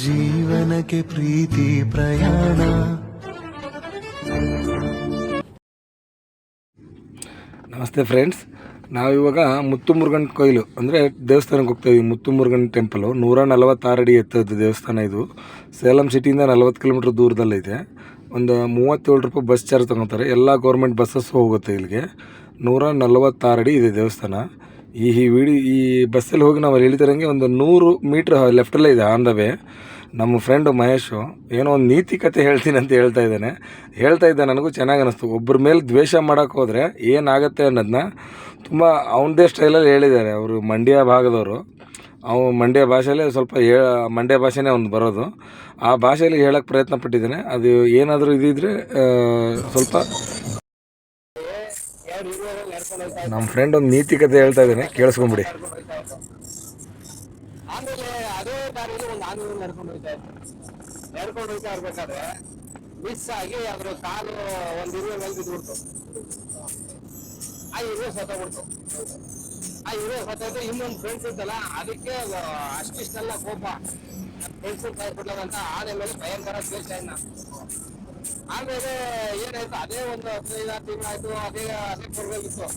ಜೀವನಕ್ಕೆ ಪ್ರೀತಿ ಪ್ರಯಾಣ. ನಮಸ್ತೆ ಫ್ರೆಂಡ್ಸ್ ನಾವಿವಾಗ ಮುತ್ತು ಮುರುಗನ್ ಕೊಯ್ಲು, ಅಂದರೆ ದೇವಸ್ಥಾನಕ್ಕೆ ಹೋಗ್ತಾ ಮುತ್ತು ಮುರುಗನ್ ಟೆಂಪಲು ನೂರ ನಲವತ್ತಾರು ಅಡಿ ಎತ್ತರದ ದೇವಸ್ಥಾನ ಇದು. ಸೇಲಂ ಸಿಟಿಯಿಂದ ನಲವತ್ತು ಕಿಲೋಮೀಟ್ರ್ ದೂರದಲ್ಲಿದೆ ಒಂದು ಮೂವತ್ತೇಳು ರೂಪಾಯಿ ಬಸ್ ಚಾರ್ಜ್ ತೊಗೊತಾರೆ. ಎಲ್ಲ ಗೌರ್ಮೆಂಟ್ ಬಸ್ಸಸ್ಸು ಹೋಗುತ್ತೆ ಇಲ್ಲಿಗೆ. ನೂರ ನಲವತ್ತಾರು ಅಡಿ ಇದೆ ದೇವಸ್ಥಾನ. ಈ ವಿಡಿ, ಈ ಬಸ್ಸಲ್ಲಿ ಹೋಗಿ ನಾವು ಇಳಿತಿರಂಗೆ ಒಂದು ನೂರು ಮೀಟ್ರ್ ಲೆಫ್ಟಲ್ಲೇ ಇದೆ ಆನ್ ದ ವೇ ನಮ್ಮ ಫ್ರೆಂಡು ಮಹೇಶು ಏನೋ ಒಂದು ನೀತಿ ಕತೆ ಹೇಳ್ತೀನಿ ಅಂತ ಹೇಳ್ತಾ ಇದ್ದಾನೆ. ಹೇಳ್ತಾ ಇದ್ದ ನನಗೂ ಚೆನ್ನಾಗಿ ಅನ್ನಿಸ್ತು ಒಬ್ಬರ ಮೇಲೆ ದ್ವೇಷ ಮಾಡೋಕ್ಕೆ ಹೋದರೆ ಏನಾಗುತ್ತೆ ಅನ್ನೋದನ್ನ ತುಂಬ ಅವನದೇ ಸ್ಟೈಲಲ್ಲಿ ಹೇಳಿದ್ದಾರೆ ಅವರು ಮಂಡ್ಯ ಭಾಗದವರು. ಅವನು ಮಂಡ್ಯ ಭಾಷೆಯಲ್ಲೇ ಸ್ವಲ್ಪ ಹೇ, ಮಂಡ್ಯ ಭಾಷೆನೇ ಅವ್ನು ಬರೋದು. ಆ ಭಾಷೆಯಲ್ಲಿ ಹೇಳೋಕ್ಕೆ ಪ್ರಯತ್ನ ಪಟ್ಟಿದ್ದಾನೆ. ಅದು ಏನಾದರೂ ಇದಿದ್ದರೆ ಸ್ವಲ್ಪ ನಮ್ಮ ಫ್ರೆಂಡ್ ಒಂದು ನೀತಿ ಕತೆ ಹೇಳ್ತಾ ಇದ್ದಾನೆ ಕೇಳಿಸ್ಕೊಂಬಿಡಿ. ಆಮೇಲೆ ಅದೇ ದಾರಿಯಲ್ಲಿ ಒಂದು ಆನೆಗಳು ನಡ್ಕೊಂಡು ಹೋಗ್ತಾ ಇತ್ತು ನಡ್ಕೊಂಡು ಹೋಗ್ತಾ ಇರ್ಬೇಕಾದ್ರೆ ಮಿಸ್ ಆಗಿ ಅದ್ರ ಕಾಲು ಒಂದು ಇರುವೆ ಮೇಲೆ ಬಿದ್ದುಬಿಡ್ತು. ಆ ಇರುವೆ ಸತ್ತೋಗ್ಬಿಡ್ತು. ಆ ಇರುವೆ ಸತ್ತೋದ್ರೆ ಇನ್ನೊಂದು ಫ್ರೆಂಡ್ಸ್ ಇತ್ತಲ್ಲ, ಅದಕ್ಕೆ ಅದು ಅಷ್ಟಿಷ್ಟೆಲ್ಲ ಕೋಪ. ಫ್ರೆಂಡ್ಸ್ ಕಾಯ್ಬಿಡ್ಲಂತ ಆನೆ ಮೇಲೆ ಭಯಂಕರ ದ್ವೇಷ ಇನ್ನ ಆಮೇಲೆ ಏನಾಯ್ತು, ಅದೇ ಒಂದು ಹದಿನೈದು ತಿಂಗಳಾಯ್ತು, ಅದೇ ಅದೇ ಕೊಡ್ಬೇಕಿತ್ತು.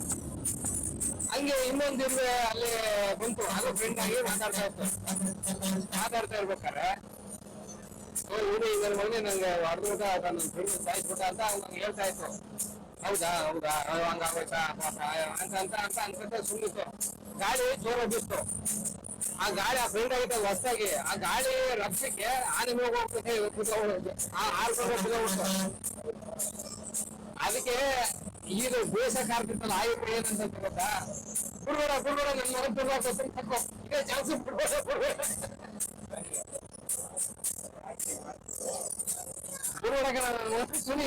ಹಂಗೆ ಇನ್ನೊಂದು ಅಲ್ಲಿ ಬಂತು. ಅದು ಫ್ರೆಂಡ್ ಆಗಿ ಮಾತಾಡ್ತಾ ಇತ್ತು. ಮಾತಾಡ್ತಾ ಇರ್ಬೇಕಾರೆ ಓ ಇದ್ರ ಮಗನೇ ನಂಗೆ ಹೊಡೆದ್ಬಿಟ್ಟ ನನ್ನ ಫ್ರೆಂಡ್ ಸಾಯಿಸ್ಬಿಟ್ಟ ಅಂತ ನಂಗೆ ಹೇಳ್ತಾ ಇತ್ತು ಹೌದಾ ಹೌದಾ ಹಂಗಾಗೋಯ್ತಾ ಅಂತ ಅಂತ ಅಂತ ಅನ್ಕೊಂತ ಸುಮ್ಮಿತ್ತು ಗಾಳಿ ಜೋರ ಬಿತ್ತು ಆ ಗಾಳಿ, ಆ ಫ್ರೆಂಡ್ ಆಗಿತ್ತು ಹೊಸದಾಗಿ, ಆ ಗಾಳಿ ರಕ್ಷಕ್ಕೆ ಆನೆ ಮೇಲೆ ಹೋಗ್ಬಿಟ್ಟೆ ಆ ಕುತ್ಕೊಂಡ್ಬಿಡ್ತು ಅದಕ್ಕೆ ಇದು ಬೇಸ ಕಾರ್ತಿತ್ತಲ್ಲ ಆಯುಧ ಏನಂತ ಗೊತ್ತಾ? ಗುರುಗಳ ಗುರುಗಳ ನನ್ನ ಸ್ವಲ್ಪ ತಕ್ಕೋ ಇದೇ ಚಾನ್ಸ್ ಕಣ ಸುನಿ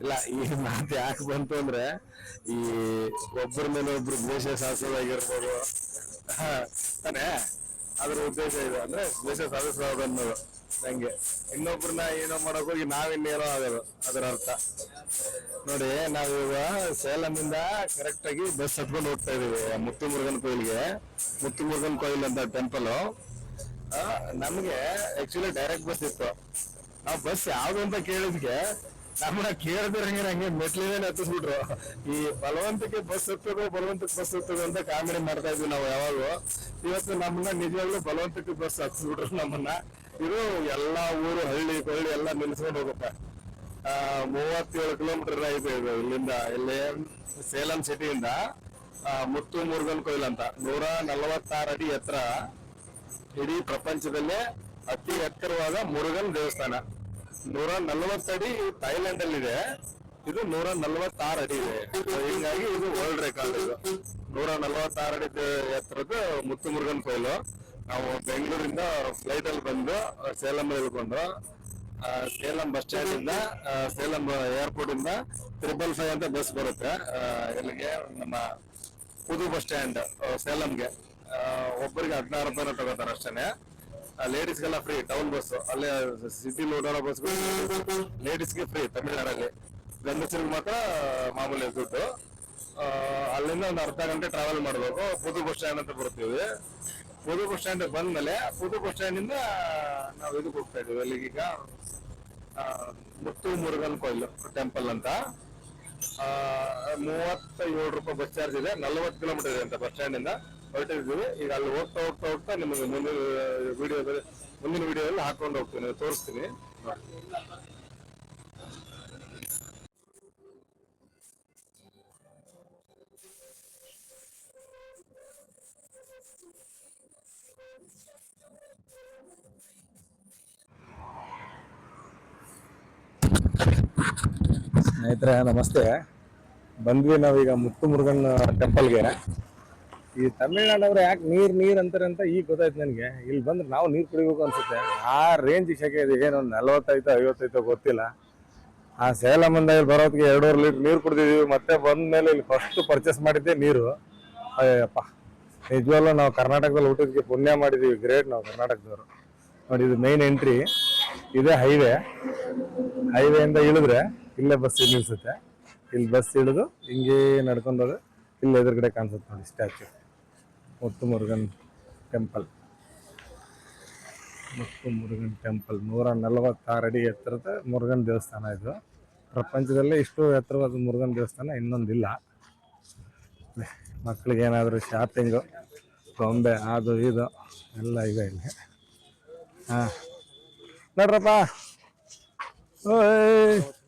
ಇಲ್ಲ ಈ ಮಾತು ಯಾಕೆ ಬಂತು ಅಂದ್ರೆ ಈ ಒಬ್ಬರ ಮೇಲೆ ಒಬ್ರು ದ್ವೇಷ ಸಾಧಿಸೋದಾಗಿರ್ಬೋದು ಹಾ, ತಾನೇ? ಅದ್ರ ಉದ್ದೇಶ ಇದೆ ಅಂದ್ರೆ ದೇಶ ಸಾಧಿಸೋದು ಅನ್ನೋದು. ನಂಗೆ ಇನ್ನೊಬ್ರನ್ನ ಏನೋ ಮಾಡಕ್ ಹೋಗಿ ನಾವಿನ್ನೇನೋ ಆಗೋದು ಅದರ ಅರ್ಥ. ನೋಡಿ ನಾವೀಗ ಸೇಲಂ ಇಂದ ಕರೆಕ್ಟ್ ಆಗಿ ಬಸ್ ಹತ್ಕೊಂಡು ಹೋಗ್ತಾ ಇದೀವಿ ಮುತ್ತು ಮುರುಗನ್ ಕೊಯ್ಲಿಗೆ. ಮುತ್ತು ಮುರುಗನ್ ಕೊಯ್ಲ್ ಅಂತ ಟೆಂಪಲ್ ನಮ್ಗೆ ಆಕ್ಚುಲಿ ಡೈರೆಕ್ಟ್ ಬಸ್ ಇತ್ತು. ನಾವು ಬಸ್ ಯಾವ್ದು ಅಂತ ಕೇಳಿದ್ಗೆ ನಮ್ಮನ್ನ ಕೇಳ್ದಿರಂಗೆ ಹಂಗೆ ಮೆಟ್ಲಿನೇನೆ ಹತ್ತಿಸ್ಬಿಟ್ರು ಈ ಬಲವಂತಕ್ಕೆ ಬಸ್ ಹತ್ತೋದು, ಬಲವಂತಕ್ಕೆ ಬಸ್ ಹತ್ತೋದು ಅಂತ ಕಾಮಿಡಿ ಮಾಡ್ತಾ ಇದ್ವಿ ನಾವು ಯಾವಾಗೂ ಇವತ್ತು ನಮ್ಮನ್ನ ನಿಜವಾಗ್ಲೂ ಬಲವಂತಕ್ಕೆ ಬಸ್ ಹತ್ತಿಸ್ಬಿಟ್ರು ನಮ್ಮನ್ನ. ಇದು ಎಲ್ಲಾ ಊರು, ಹಳ್ಳಿ, ಕೊಳ್ಳಿ ಎಲ್ಲ ನಿಲ್ಸ್ಕೊಂಡು ಹೋಗಪ್ಪ. ಆ, ಮೂವತ್ತೇಳು ಕಿಲೋಮೀಟರ್ ಇದೆ ಇದು ಇಲ್ಲಿಂದ, ಇಲ್ಲಿ ಸೇಲಂ ಸಿಟಿಯಿಂದ ಮುತ್ತು ಮುರುಗನ್ ಕೊಯ್ಲ್ ಅಂತ. ನೂರ ನಲವತ್ತಾರು ಅಡಿ ಎತ್ತರ. ಇಡೀ ಪ್ರಪಂಚದಲ್ಲೇ ಅತಿ ಎತ್ತರವಾದ ಮುರುಗನ್ ದೇವಸ್ಥಾನ. ನೂರ ಅಡಿ ಥೈಲ್ಯಾಂಡ್ ಅಲ್ಲಿ ಇದೆ ಇದು ನೂರ ನಲವತ್ತಾರು ಅಡಿ ಇದೆ. ಹಿಂಗಾಗಿ ಇದು ವರ್ಲ್ಡ್ ರೆಕಾರ್ಡ್ ಇದು. ನೂರ ನಲವತ್ತಾರು ಅಡಿ ಎತ್ತರದ ಮುತ್ತು ಮುರುಗನ್ ಕೊಯ್ಲು. ನಾವು ಬೆಂಗಳೂರಿಂದ ಫ್ಲೈಟ್ ಅಲ್ಲಿ ಬಂದು ಸೇಲಂ ಇಳ್ಕೊಂಡು ಸೇಲಂ ಬಸ್ ಸ್ಟ್ಯಾಂಡ್ ಇಂದ ಸೇಲಂ ಏರ್ಪೋರ್ಟ್ ಇಂದ ತ್ರಿಬಲ್ ಫೈವ್ ಅಂತ ಬಸ್ ಬರುತ್ತೆ. ಇಲ್ಲಿಗೆ ನಮ್ಮ ಪುದು ಬಸ್ ಸ್ಟ್ಯಾಂಡ್ ಸೇಲಂಗೆ. ಒಬ್ಬರಿಗೆ ಹದಿನಾರು ರೂಪಾಯಿನ ತಗೋತಾರೆ ಅಷ್ಟೇನೆ. ಲೇಡೀಸ್ಗೆಲ್ಲ ಫ್ರೀ ಟೌನ್ ಬಸ್ ಅಲ್ಲೇ ಸಿಟಿ ಓಡಾಡೋ ಬಸ್ಗಳು ಲೇಡೀಸ್ಗೆ ಫ್ರೀ ತಮಿಳ್ನಾಡಲ್ಲಿ. ಗಂಡಸರಿಗೆ ಮಾತ್ರ ಮಾಮೂಲಿ ದುಡ್ಡು. ಅಲ್ಲಿಂದ ಒಂದು ಅರ್ಧ ಗಂಟೆ ಟ್ರಾವೆಲ್ ಮಾಡಬೇಕು. ಪುದು ಬಸ್ ಸ್ಟ್ಯಾಂಡ್ ಅಂತ ಬರ್ತೀವಿ. ಪುದು ಬಸ್ ಸ್ಟ್ಯಾಂಡ್ ಬಂದ್ಮೇಲೆ, ಪುದು ಬಸ್ ಸ್ಟ್ಯಾಂಡ್ ಇಂದ ನಾವು ಇದಕ್ಕೆ ಹೋಗ್ತಾ ಇದೀವಿ. ಅಲ್ಲಿಗೀಗ ಮುತ್ತು ಮುರುಗನ್ ಕೊಯ್ಲು ಟೆಂಪಲ್ ಅಂತ. ಮೂವತ್ತ ಏಳು ರೂಪಾಯಿ ಬಸ್ ಚಾರ್ಜ್ ಇದೆ. ನಲ್ವತ್ತು ಕಿಲೋಮೀಟರ್ ಇದೆ ಅಂತ ಬಸ್ ಸ್ಟ್ಯಾಂಡ್ ಇಂದ. ಹೊರಟಿದ್ದೀವಿ ಈಗ ಅಲ್ಲಿ ಹೋಗ್ತಾ ಹೋಗ್ತಾ ಹೋಗ್ತಾ ನಿಮಗೆ ಮುಂದಿನ ವಿಡಿಯೋದಲ್ಲಿ ಮುಂದಿನ ವಿಡಿಯೋದಲ್ಲಿ ಹಾಕೊಂಡು ಹೋಗ್ತೀನಿ ತೋರಿಸ್ತೀನಿ. ಸ್ನೇಹಿತರೆ, ನಮಸ್ತೆ. ಬಂದ್ವಿ ನಾವೀಗ ಮುತ್ತು ಮುರುಗನ್ ಟೆಂಪಲ್ಗೆ ಈ ತಮಿಳ್ನಾಡವ್ರು ಯಾಕೆ ನೀರ್ ನೀರ್ ಅಂತಾರೆ ಅಂತ ಈಗ ಗೊತ್ತಾಯ್ತು ನನಗೆ. ಇಲ್ಲಿ ಬಂದ್ರೆ ನಾವು ನೀರು ಕುಡಿಬೇಕು ಅನ್ಸುತ್ತೆ. ಆ ರೇಂಜ್ ಶಕೆ ಇದೆ. ಏನು ನಲ್ವತ್ತೈತೋ ಐವತ್ತೈತೋ ಗೊತ್ತಿಲ್ಲ. ಆ ಸೇಲಮಿಂದ ಇಲ್ಲಿ ಬರೋದಕ್ಕೆ ಎರಡೂವರೆ ಲೀಟರ್ ನೀರು ಕುಡಿದಿದ್ದೀವಿ ಮತ್ತೆ ಬಂದ ಮೇಲೆ ಇಲ್ಲಿ ಫಸ್ಟ್ ಪರ್ಚೇಸ್ ಮಾಡಿದ್ದೆ ನೀರು. ಅಯ್ಯಪ್ಪ. ನಿಜವಲ್ಲೂ ನಾವು ಕರ್ನಾಟಕದಲ್ಲಿ ಊಟದಕ್ಕೆ ಪುಣ್ಯ ಮಾಡಿದ್ದೀವಿ ಗ್ರೇಟ್ ನಾವು ಕರ್ನಾಟಕದವರು. ನೋಡಿ, ಇದು ಮೈನ್ ಎಂಟ್ರಿ ಇದೇ ಹೈವೇ ಹೈವೇಯಿಂದ ಇಳಿದ್ರೆ ಇಲ್ಲೇ ಬಸ್ ನಿಲ್ಸುತ್ತೆ. ಇಲ್ಲಿ ಬಸ್ ಇಳಿದು ಹಿಂಗೆ ನಡ್ಕೊಂಡು ಇಲ್ಲಿ ಎದುರುಗಡೆ ಕಾಣಿಸುತ್ತೆ ನೋಡಿ statue Muthu Murugan temple. Muthu Murugan temple ನೂರ ನಲವತ್ತಾರು ಅಡಿ ಎತ್ತರದ ಮುರುಗನ್ ದೇವಸ್ಥಾನ ಇದು. ಪ್ರಪಂಚದಲ್ಲೇ ಇಷ್ಟು ಎತ್ತರವಾದ ಮುರುಗನ್ ದೇವಸ್ಥಾನ ಇನ್ನೊಂದಿಲ್ಲ. ಮಕ್ಳಿಗೆ ಏನಾದರೂ ಶಾಪಿಂಗು, ಗೊಂಬೆ, ಅದು ಇದು ಎಲ್ಲ ಇದೆ ಇಲ್ಲಿ. ಹಾಂ. ನೋಡ್ರಪ್ಪ. ಓಯ್.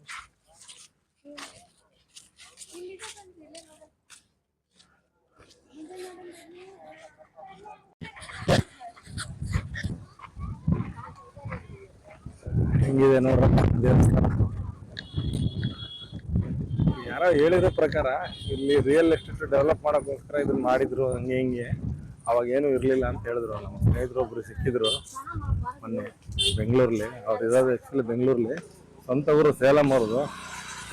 ಹೆಂಗಿದೆ ನೋಡ್ರಪ್ಪ ದೇವಸ್ಥಾನ? ಯಾರೋ ಹೇಳಿರೋ ಪ್ರಕಾರ ಇಲ್ಲಿ ರಿಯಲ್ ಎಸ್ಟೇಟ್ ಡೆವಲಪ್ ಮಾಡೋಕ್ಕೋಸ್ಕರ ಇದನ್ನ ಮಾಡಿದ್ರು ಹಂಗೆ ಹಿಂಗೆ. ಅವಾಗ ಏನು ಇರಲಿಲ್ಲ ಅಂತ ಹೇಳಿದ್ರು ನಮ್ಮ ಸ್ನೇಹಿತರು ಒಬ್ರು ಸಿಕ್ಕಿದ್ರು ಮೊನ್ನೆ ಬೆಂಗಳೂರಲ್ಲಿ. ಅವ್ರು ಇರೋದು ಆ್ಯಕ್ಚುಲಿ ಬೆಂಗಳೂರಲ್ಲಿ. ಸ್ವಂತ ಊರು ಸೇಲಂ ಅವ್ರದ್ದು.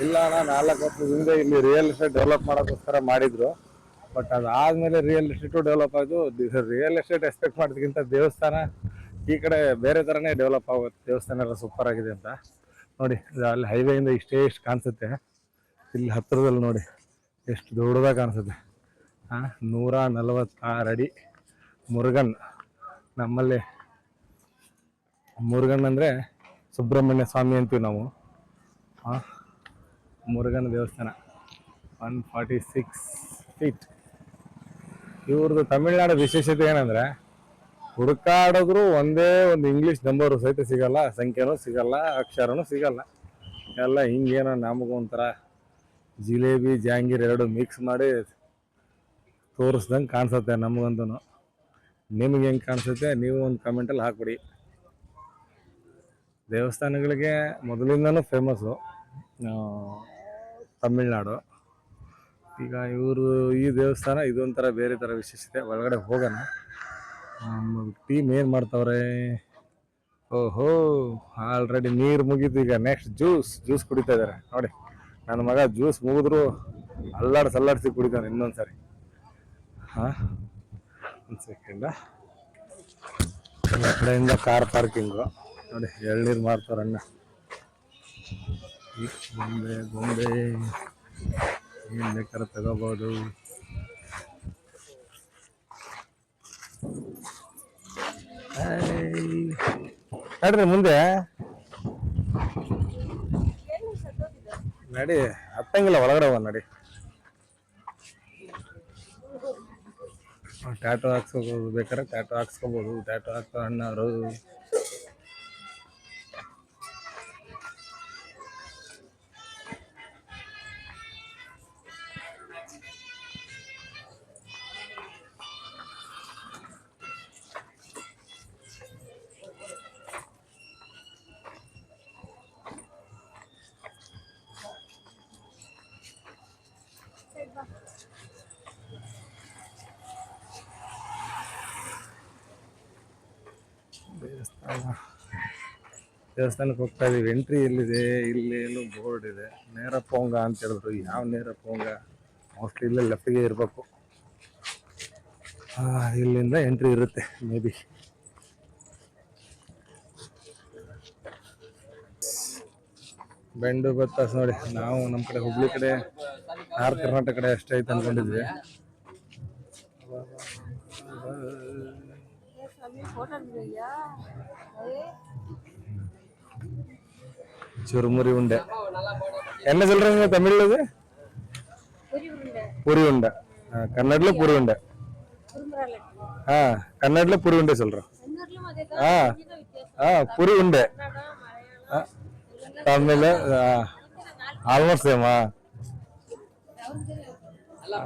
ಇಲ್ಲ ಅಣ್ಣ, ನಾಲ್ಕು ವರ್ಷದ ಹಿಂದೆ ಇಲ್ಲಿ ರಿಯಲ್ ಎಸ್ಟೇಟ್ ಡೆವಲಪ್ ಮಾಡೋಕ್ಕೋಸ್ಕರ ಮಾಡಿದ್ರು. ಬಟ್ ಅದಾದ್ಮೇಲೆ ರಿಯಲ್ ಎಸ್ಟೇಟು ಡೆವಲಪ್ ಆಯಿತು. ರಿಯಲ್ ಎಸ್ಟೇಟ್ ಎಕ್ಸ್ಪೆಕ್ಟ್ ಮಾಡೋದಕ್ಕಿಂತ ದೇವಸ್ಥಾನ ಈ ಕಡೆ ಬೇರೆ ಥರನೇ ಡೆವಲಪ್ ಆಗುತ್ತೆ. ದೇವಸ್ಥಾನ ಎಲ್ಲ ಸೂಪರ್ ಆಗಿದೆ ಅಂತ. ನೋಡಿ ಅಲ್ಲಿ ಹೈವೇಯಿಂದ ಇಷ್ಟೇ ಇಷ್ಟು ಕಾಣಿಸುತ್ತೆ. ಇಲ್ಲಿ ಹತ್ತಿರದಲ್ಲಿ ನೋಡಿ, ಎಷ್ಟು ದೊಡ್ಡದಾಗಿ ಕಾಣಿಸುತ್ತೆ. ಹಾಂ ನೂರ ನಲವತ್ತಾರು ಅಡಿ ಮುರುಗನ್. ನಮ್ಮಲ್ಲಿ ಮುರುಗನ್ ಅಂದರೆ ಸುಬ್ರಹ್ಮಣ್ಯ ಸ್ವಾಮಿ ಅಂತೀವಿ ನಾವು. ಹಾಂ ಮುರುಗನ್ ದೇವಸ್ಥಾನ. ಒನ್ ಫಾರ್ಟಿ ಸಿಕ್ಸ್ ಫೀಟ್ ಇವ್ರದ್ದು ತಮಿಳ್ನಾಡು ವಿಶೇಷತೆ ಏನಂದರೆ ಹುಡುಕಾಡಿದ್ರು ಒಂದೇ ಒಂದು ಇಂಗ್ಲೀಷ್ ನಂಬರು ಸಹಿತ ಸಿಗಲ್ಲ, ಸಂಖ್ಯೆನೂ ಸಿಗಲ್ಲ, ಅಕ್ಷರನೂ ಸಿಗಲ್ಲ. ಎಲ್ಲ ಹಿಂಗೇನೋ ಒಂಥರ ಜಿಲೇಬಿ, ಜಾಂಗೀರ್ ಎರಡು ಮಿಕ್ಸ್ ಮಾಡಿ ತೋರಿಸ್ದಂಗೆ ಕಾಣಿಸುತ್ತೆ ನಮಗಂತೂ ನಿಮ್ಗೆ ಹೆಂಗೆ ಕಾಣಿಸುತ್ತೆ ನೀವು ಒಂದು ಕಮೆಂಟಲ್ಲಿ ಹಾಕ್ಬಿಡಿ. ದೇವಸ್ಥಾನಗಳಿಗೆ ಮೊದಲಿಂದನೂ ಫೇಮಸ್ಸು ತಮಿಳ್ನಾಡು. ಈಗ ಇವರು ಈ ದೇವಸ್ಥಾನ ಇದೊಂಥರ ಬೇರೆ ಥರ ವಿಶೇಷತೆ. ಒಳಗಡೆ ಹೋಗೋಣ. ಟೀಮ್ ಏನು ಮಾಡ್ತಾವ್ರೆ? ಓಹೋ ಆಲ್ರೆಡಿ ನೀರು ಮುಗೀತು ಈಗ. ನೆಕ್ಸ್ಟ್ ಜ್ಯೂಸ್ ಜ್ಯೂಸ್ ಕುಡಿತಾ ಇದ್ದಾರೆ ನೋಡಿ ನನ್ನ ಮಗ ಜ್ಯೂಸ್ ಮುಗಿದ್ರು ಅಲ್ಲಾಡ್ಸಿ ಅಲ್ಲಾಡ್ಸಿ ಕುಡಿತಾನೆ ಇನ್ನೊಂದು ಸಾರಿ ಹಾಂ? ಒಂದು ಸೆಕೆಂಡ ಕಡೆಯಿಂದ ಕಾರ್ ಪಾರ್ಕಿಂಗು ನೋಡಿ, ಎಳ್ನೀರು ಮಾರ್ತಾರೆ ಅಣ್ಣ. ಗೊಂಬೆ ಗೊಂಬೆ. ಏನು ಬೇಕಾದ್ರೆ ತಗೋಬೋದು. ನಡ್ರಿ ಮುಂದೆ. ನಡಿ, ಹತ್ತಂಗಿಲ್ಲ, ಒಳಗಡೆ ಹೋಗ ನಡಿ. ಟ್ಯಾಟೋ ಹಾಕ್ಸ್ಕೋಬೋದು ಬೇಕಾದ್ರೆ ಟ್ಯಾಟೋ ಹಾಕ್ಸ್ಕೋಬೋದು ಟ್ಯಾಟೋ ಹಾಕ್ಸೋ ಅಣ್ಣವರು ದೇವಸ್ಥಾನಕ್ಕೆ ಹೋಗ್ತಾ ಇದೀವಿ. ಎಂಟ್ರಿ ಎಲ್ಲಿದೆ? ಇಲ್ಲಿ ಏನು ಬೋರ್ಡ್ ಇದೆ. ನೇರ ಪೋಂಗ ಅಂತ ಹೇಳಿದ್ರು. ಯಾವ ನೇರ ಪೋಂಗ? ಮೋಸ್ಟ್ಲಿ ಇಲ್ಲೇ ಲೆಫ್ಟ್ಗೆ ಇರಬೇಕು. ಇಲ್ಲಿಂದ ಎಂಟ್ರಿ ಇರುತ್ತೆ ಮೇ ಬಿ ಬೆಂಡು ಬತ್ತಾಸ್ ನೋಡಿ, ನಾವು ನಮ್ಮ ಕಡೆ ಹುಬ್ಳಿ ಕಡೆ ನಾರ್ತ್ ಕರ್ನಾಟಕ ಕಡೆ ಅಷ್ಟೇ ಐತೆ ಅನ್ಕೊಂಡಿದ್ವಿ. சுருமுறி உண்டை. என்ன சொல்றீங்க தமிழ்ல இது? புரி உண்டை. கன்னடல புரி உண்டை. ஆ கன்னடல புரி உண்டை சொல்றோம். ஆ ஆ புரி உண்டை. தமிழ்ல ஆல்மோஸ்ட் சேமா நல்லா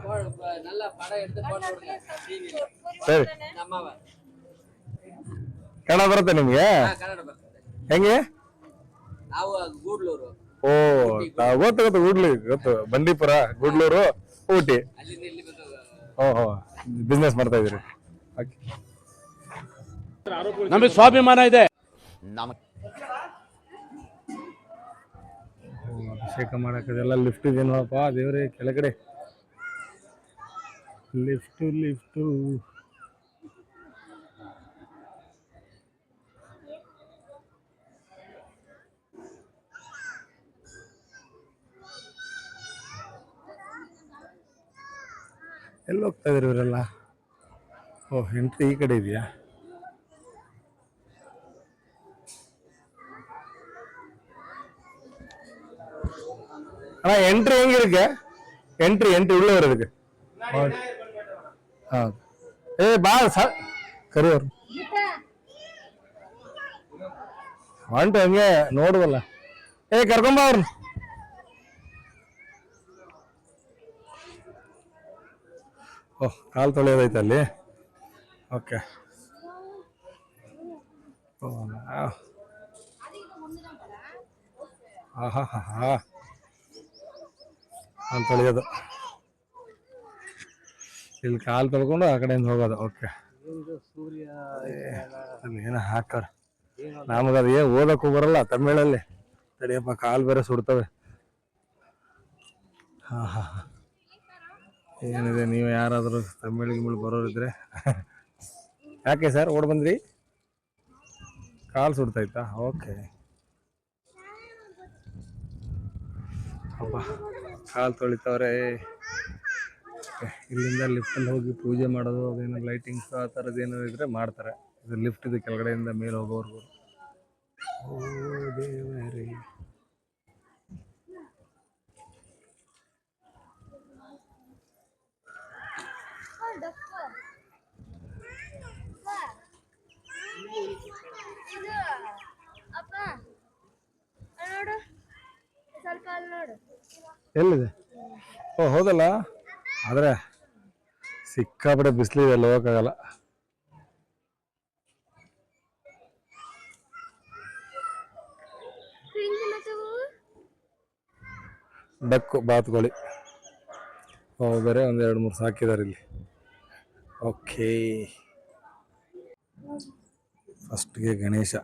நல்லா படம் எடுத்து போட்டு சரி. ಕನ್ನಡ ಬರುತ್ತೆ ನಿಮ್ಗೆ? ಹೆಂಗೆ? ನಾವು ಗೂಡ್ಲೂರು. ಓ ಗೊತ್ತ ಗೊತ್ತು ಗೂಡ್ಲಿ ಗೊತ್ತು. ಬಂಡೀಪುರ ಗೂಡ್ಲೂರು ಊಟಿ. ಓಹ್ ಬಿಸ್ನೆಸ್ ಮಾಡ್ತಾ ಇದೀರಿ ಓಕೆ ನಮಗೆ ಸ್ವಾಭಿಮಾನ ಇದೆ. ಅಭಿಷೇಕ ಮಾಡಕ್ಕದೆಲ್ಲ ಲಿಫ್ಟ್ ಇದೆ ನೋಡಪ್ಪ ದೇವ್ರಿ ಕೆಳಗಡೆ. ಲಿಫ್ಟು ಲಿಫ್ಟು ಎಲ್ಲಿ ಹೋಗ್ತಾ ಇದ್ರು ಇವರೆಲ್ಲ? ಓ, ಎಂಟ್ರಿ ಈ ಕಡೆ ಇದೆಯಾ? ಅಣ್ಣ, ಎಂಟ್ರಿ ಹೆಂಗಿರಕ್ಕೆ ಎಂಟ್ರಿ ಎಂಟ್ರಿ ಉಳ್ಳೆ ಬರೋದಕ್ಕೆ ಹೌದು. ಏ, ಬಾ, ಸ, ಕರಿಯವ್ರು. ಹೊಂಟು ಹಂಗೆ ನೋಡುವಲ್ಲ ಏ ಕರ್ಕೊಂಬ ಅವ್ರನ್ನ. ಓಹ್ ಕಾಲು ತೊಳೆಯೋದೈತೆ ಅಲ್ಲಿ? ಓಕೆ. ಹಾಂ ಕಾಲು ತೊಳೆಯೋದು. ಇಲ್ಲಿ ಕಾಲು ತೊಳ್ಕೊಂಡು ಆ ಕಡೆಯಿಂದ ಹೋಗೋದು, ಓಕೆ. ಏನೋ ಹಾಕಾರ ನಮಗೆ ಅದು ಏನು ಓದಕ್ಕೂ ಬರಲ್ಲ, ತಮಿಳಲ್ಲಿ. ತಡಿಯಪ್ಪ, ಕಾಲು ಬೇರೆ ಸುಡ್ತವೆ. ಹಾಂ ಹಾಂ ಹಾಂ. ಏನಿದೆ, ನೀವು ಯಾರಾದರೂ ತಮಿಳು ಗಿಮಿಳು ಬರೋರಿದ್ರೆ. ಯಾಕೆ ಸರ್, ಓಡ್ ಬಂದ್ರಿ? ಕಾಲು ಸುಡ್ತೈತಾ ಓಕೆ. ಅಪ್ಪ ಕಾಲು ತೊಳಿತವ್ರೆ. ಇಲ್ಲಿಂದ ಲಿಫ್ಟಲ್ಲಿ ಹೋಗಿ ಪೂಜೆ ಮಾಡೋದು, ಅದೇನು ಲೈಟಿಂಗ್ಸ್ ಆ ಥರದ್ದು ಏನೋ ಇದ್ರೆ ಮಾಡ್ತಾರೆ. ಇದು ಲಿಫ್ಟ್ ಇದು ಕೆಳಗಡೆಯಿಂದ ಮೇಲೆ ಹೋಗೋರ್ಗು ಓ ದೇವರೇ. ಎಲ್ಲಿದೆ? ಓ, ಹೌದಲ್ಲ? ಆದರೆ ಸಿಕ್ಕಾಪಟ್ಟೆ ಬಿಸಿಲಿದೆ, ಅಲ್ಲಿ ಹೋಗೋಕ್ಕಾಗಲ್ಲ. ಡಕ್ಕು ಬಾತುಕೋಳಿ. ಓ, ಬೇರೆ ಒಂದೆರಡು ಮೂರು ಸಾಕಿದ್ದಾರೆ ಇಲ್ಲಿ. ஓகே. ஃபஸ்ட்டுக்கு கணேஷா.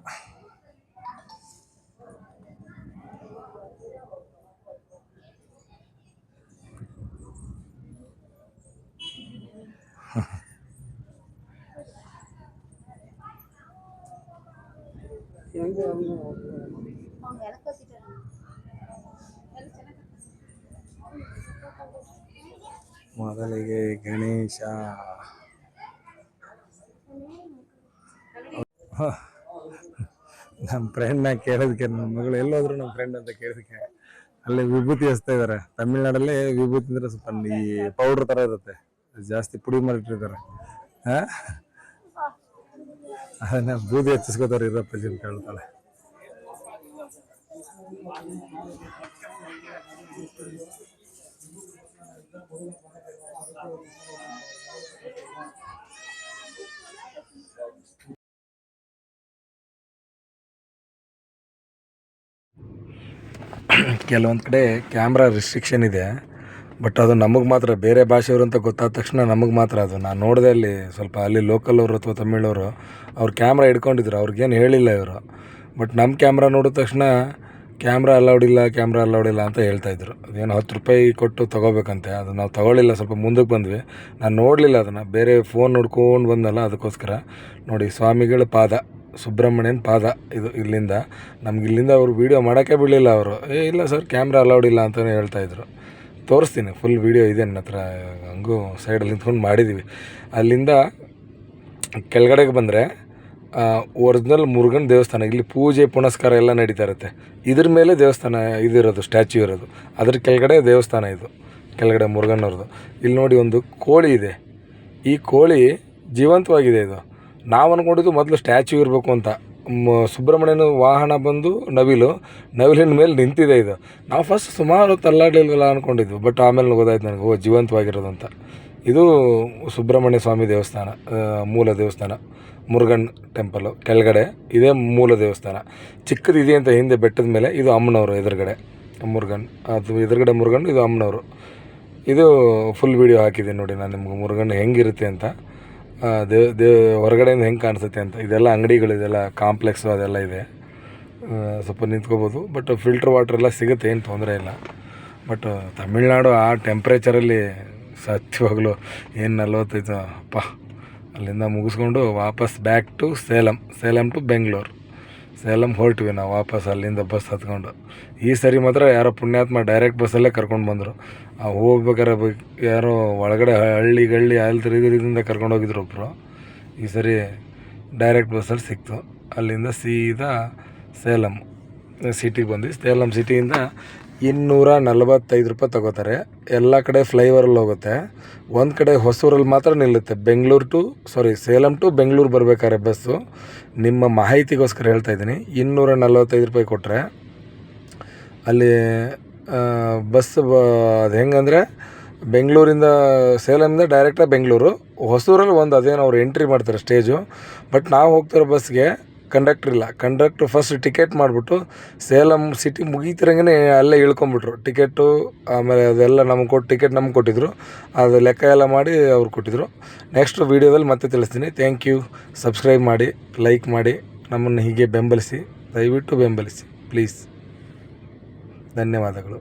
எங்க முதலிகை கணேஷா. ನಮ್ಮ ಫ್ರೆಂಡ್ನ ಕೇಳೋದಕ್ಕೆ ನನ್ನ ಮಗಳು ಎಲ್ಲೋದ್ರು ನಮ್ಮ ಫ್ರೆಂಡ್ ಅಂತ ಕೇಳೋದಕ್ಕೆ ಅಲ್ಲಿ ವಿಭೂತಿ ಹಚ್ತಾ ಇದ್ದಾರೆ ತಮಿಳ್ನಾಡಲ್ಲಿ ವಿಭೂತಿ ಅಂದರೆ ಸ್ವಲ್ಪ ಈ ಪೌಡ್ರ್ ಥರ ಇರುತ್ತೆ. ಜಾಸ್ತಿ ಪುಡಿ ಮಾಡಿಟ್ಟಿರ್ತಾರೆ. ಹಾಂ? ಅದನ್ನ ಬೂದಿ ಹಚ್ಚಿಸ್ಕೋತಾರೆ ಇರಪ್ಪ ಅಂತ ಕೇಳ್ತಾಳೆ. ಕೆಲವೊಂದು ಕಡೆ ಕ್ಯಾಮ್ರಾ ರಿಸ್ಟ್ರಿಕ್ಷನ್ ಇದೆ ಬಟ್ ಅದು ನಮಗೆ ಮಾತ್ರ, ಬೇರೆ ಭಾಷೆಯವರು ಅಂತ ಗೊತ್ತಾದ ತಕ್ಷಣ ನಮಗೆ ಮಾತ್ರ ಅದು. ನಾನು ನೋಡಿದೆ ಅಲ್ಲಿ ಸ್ವಲ್ಪ ಅಲ್ಲಿ ಲೋಕಲ್ ಅವರು ಅಥವಾ ತಮಿಳವರು, ಅವ್ರು ಕ್ಯಾಮ್ರಾ ಹಿಡ್ಕೊಂಡಿದ್ರು, ಅವ್ರಿಗೇನು ಹೇಳಿಲ್ಲ ಇವರು. ಬಟ್ ನಮ್ಮ ಕ್ಯಾಮ್ರಾ ನೋಡಿದ ತಕ್ಷಣ ಕ್ಯಾಮ್ರಾ ಅಲೌಡ್ ಇಲ್ಲ ಕ್ಯಾಮ್ರಾ ಅಲೌಡ್ ಇಲ್ಲ ಅಂತ ಹೇಳ್ತಾಯಿದ್ರು ಅದೇನು ಹತ್ತು ರೂಪಾಯಿ ಕೊಟ್ಟು ತೊಗೋಬೇಕಂತೆ, ಅದು ನಾವು ತೊಗೊಳ್ಳಿಲ್ಲ, ಸ್ವಲ್ಪ ಮುಂದಕ್ಕೆ ಬಂದ್ವಿ. ನಾನು ನೋಡಲಿಲ್ಲ ಅದನ್ನು, ಬೇರೆ ಫೋನ್ ನೋಡ್ಕೊಂಡು ಬಂದಲ್ಲ ಅದಕ್ಕೋಸ್ಕರ. ನೋಡಿ, ಸ್ವಾಮಿಗಳ ಪಾದ. ಸುಬ್ರಹ್ಮಣ್ಯನ ಪಾದ ಇದು ಇಲ್ಲಿಂದ. ನಮ್ಗೆ ಇಲ್ಲಿಂದ ಅವರು ವೀಡಿಯೋ ಮಾಡೋಕ್ಕೆ ಬಿಡಲಿಲ್ಲ ಅವರು. ಏ, ಇಲ್ಲ ಸರ್ ಕ್ಯಾಮ್ರಾ ಅಲೌಡ್ ಇಲ್ಲ ಅಂತಲೇ ಹೇಳ್ತಾಯಿದ್ರು ತೋರಿಸ್ತೀನಿ ಫುಲ್ ವೀಡಿಯೋ ಇದೆ ನನ್ನ ಹತ್ರ. ಹಂಗೂ ಸೈಡಲ್ಲಿ ನಿಂತ್ಕೊಂಡು ಮಾಡಿದ್ದೀವಿ ಅಲ್ಲಿಂದ ಕೆಳಗಡೆಗೆ ಬಂದರೆ ಒರಿಜಿನಲ್ ಮುರುಗನ್ ದೇವಸ್ಥಾನ, ಇಲ್ಲಿ ಪೂಜೆ, ಪುನಸ್ಕಾರ ಎಲ್ಲ ನಡೀತಾ ಇರುತ್ತೆ. ಇದ್ರ ಮೇಲೆ ದೇವಸ್ಥಾನ ಇದಿರೋದು ಸ್ಟ್ಯಾಚ್ಯು ಇರೋದು. ಅದ್ರ ಕೆಳಗಡೆ ದೇವಸ್ಥಾನ ಇದು, ಕೆಳಗಡೆ ಮುರುಗನ್ನವ್ರದ್ದು. ಇಲ್ಲಿ ನೋಡಿ ಒಂದು ಕೋಳಿ ಇದೆ. ಈ ಕೋಳಿ ಜೀವಂತವಾಗಿದೆ ಇದು. ನಾವು ಅಂದ್ಕೊಂಡಿದ್ದು ಮೊದಲು ಸ್ಟ್ಯಾಚ್ಯೂ ಇರಬೇಕು ಅಂತ. ಸುಬ್ರಹ್ಮಣ್ಯನ ವಾಹನ ಬಂದು ನವಿಲು, ನವಿಲಿನ ಮೇಲೆ ನಿಂತಿದೆ ಇದು. ನಾವು ಫಸ್ಟ್ ಸುಮಾರು ಹೊತ್ತು ಅಲ್ಲಾಡಲಿಲ್ವಲ್ಲ ಅಂದ್ಕೊಂಡಿದ್ವಿ ಬಟ್ ಆಮೇಲೆ ಗೊತ್ತಾಯ್ತು ನನಗೆ, ಓ, ಜೀವಂತವಾಗಿರೋದು ಅಂತ. ಇದು ಸುಬ್ರಹ್ಮಣ್ಯ ಸ್ವಾಮಿ ದೇವಸ್ಥಾನ ಮೂಲ ದೇವಸ್ಥಾನ, ಮುರುಗನ್ ಟೆಂಪಲು ಕೆಳಗಡೆ ಇದೇ ಮೂಲ ದೇವಸ್ಥಾನ. ಚಿಕ್ಕದು ಇದೆ ಅಂತ ಹಿಂದೆ ಬೆಟ್ಟದ ಮೇಲೆ ಇದು ಅಮ್ಮನವರು ಎದುರುಗಡೆ. ಮುರುಗನ್, ಅದು ಎದುರುಗಡೆ ಮುರುಗನ್, ಇದು ಅಮ್ಮನವರು. ಇದು ಫುಲ್ ವೀಡಿಯೋ ಹಾಕಿದ್ದೀನಿ ನೋಡಿ ನಾನು ನಿಮ್ಗೆ ಮುರುಗನ್ ಹೆಂಗಿರುತ್ತೆ ಅಂತ. ದೇವ್ ದೇವ್, ಹೊರಗಡೆಯಿಂದ ಹೆಂಗೆ ಕಾಣಿಸುತ್ತೆ ಅಂತ. ಇದೆಲ್ಲ ಅಂಗಡಿಗಳು, ಇದೆಲ್ಲ ಕಾಂಪ್ಲೆಕ್ಸು ಅದೆಲ್ಲ ಇದೆ. ಸ್ವಲ್ಪ ನಿಂತ್ಕೋಬೋದು. ಬಟ್ ಫಿಲ್ಟ್ರ್ ವಾಟರ್ ಎಲ್ಲ ಸಿಗುತ್ತೆ, ಏನು ತೊಂದರೆ ಇಲ್ಲ. ಬಟ್ ತಮಿಳ್ನಾಡು ಆ ಟೆಂಪ್ರೇಚರಲ್ಲಿ ಸತ್ಯವಾಗಲೂ ಏನು ನಲ್ವತ್ತೈದು, ಅಪ್ಪ, ಅಲ್ಲಿಂದ ಮುಗಿಸ್ಕೊಂಡು ವಾಪಸ್ back to Salem Salem to Bengaluru Salem ಹೊರಟ್ವಿ ನಾವು ವಾಪಸ್ ಅಲ್ಲಿಂದ ಬಸ್ ಹತ್ಕೊಂಡು. ಈ ಸರಿ ಮಾತ್ರ ಯಾರೋ ಪುಣ್ಯಾತ್ಮ ಡೈರೆಕ್ಟ್ ಬಸ್ಸಲ್ಲೇ ಕರ್ಕೊಂಡು ಬಂದರು. ಹೋಗ್ಬೇಕಾರೆ ಯಾರೋ ಒಳಗಡೆ ಹಳ್ಳಿ ಗಳ್ಳಿ ಅಲ್ಲಿ ತಿರುಗಿದಿಂದ ಕರ್ಕೊಂಡು ಹೋಗಿದ್ರು ಒಬ್ಬರು ಈ ಸರಿ ಡೈರೆಕ್ಟ್ ಬಸ್ಸಲ್ಲಿ ಸಿಕ್ತು. ಅಲ್ಲಿಂದ ಸೀದಾ ಸೇಲಂ ಸಿಟಿಗೆ ಬಂದ್ವಿ. ಸೇಲಂ ಸಿಟಿಯಿಂದ ಇನ್ನೂರ ನಲವತ್ತೈದು ರೂಪಾಯಿ ತಗೋತಾರೆ. ಎಲ್ಲ ಕಡೆ ಫ್ಲೈಓವರಲ್ಲಿ ಹೋಗುತ್ತೆ. ಒಂದು ಕಡೆ ಹೊಸೂರಲ್ಲಿ ಮಾತ್ರ ನಿಲ್ಲುತ್ತೆ. Bengaluru to sorry Salem to Bengaluru ಬರಬೇಕಾದ್ರೆ ಬಸ್ಸು ನಿಮ್ಮ ಮಾಹಿತಿಗೋಸ್ಕರ ಹೇಳ್ತಾ ಇದ್ದೀನಿ. ಇನ್ನೂರ ನಲವತ್ತೈದು ರೂಪಾಯಿ ಕೊಟ್ಟರೆ ಅಲ್ಲಿ ಬಸ್ ಬ, ಅದು ಹೆಂಗಂದರೆ ಬೆಂಗಳೂರಿಂದ ಸೇಲಮಿಂದ ಡೈರೆಕ್ಟಾಗಿ ಬೆಂಗಳೂರು. ಹೊಸೂರಲ್ಲಿ ಒಂದು ಅದೇನೋ ಅವ್ರು ಎಂಟ್ರಿ ಮಾಡ್ತಾರೆ ಸ್ಟೇಜು ಬಟ್ ನಾವು ಹೋಗ್ತಿರೋ ಬಸ್ಗೆ ಕಂಡಕ್ಟ್ರ್ ಇಲ್ಲ. ಕಂಡಕ್ಟ್ರ್ ಫಸ್ಟ್ ಟಿಕೆಟ್ ಮಾಡಿಬಿಟ್ಟು ಸೇಲಂ ಸಿಟಿ ಮುಗೀತಿರಂಗೆ ಅಲ್ಲೇ ಇಳ್ಕೊಂಬಿಟ್ರು. ಟಿಕೆಟು ಆಮೇಲೆ ಅದೆಲ್ಲ ನಮ್ಗೆ ಕೊಟ್ಟು ಟಿಕೆಟ್ ನಮ್ಗೆ ಕೊಟ್ಟಿದ್ರು. ಅದು ಲೆಕ್ಕ ಎಲ್ಲ ಮಾಡಿ ಅವ್ರು ಕೊಟ್ಟಿದ್ರು. ನೆಕ್ಸ್ಟ್ ವೀಡಿಯೋದಲ್ಲಿ ಮತ್ತೆ ತಿಳಿಸ್ತೀನಿ. ಥ್ಯಾಂಕ್ ಯು ಸಬ್ಸ್ಕ್ರೈಬ್ ಮಾಡಿ ಲೈಕ್ ಮಾಡಿ, ನಮ್ಮನ್ನು ಹೀಗೆ ಬೆಂಬಲಿಸಿ, ದಯವಿಟ್ಟು ಬೆಂಬಲಿಸಿ ಪ್ಲೀಸ್ ಧನ್ಯವಾದಗಳು.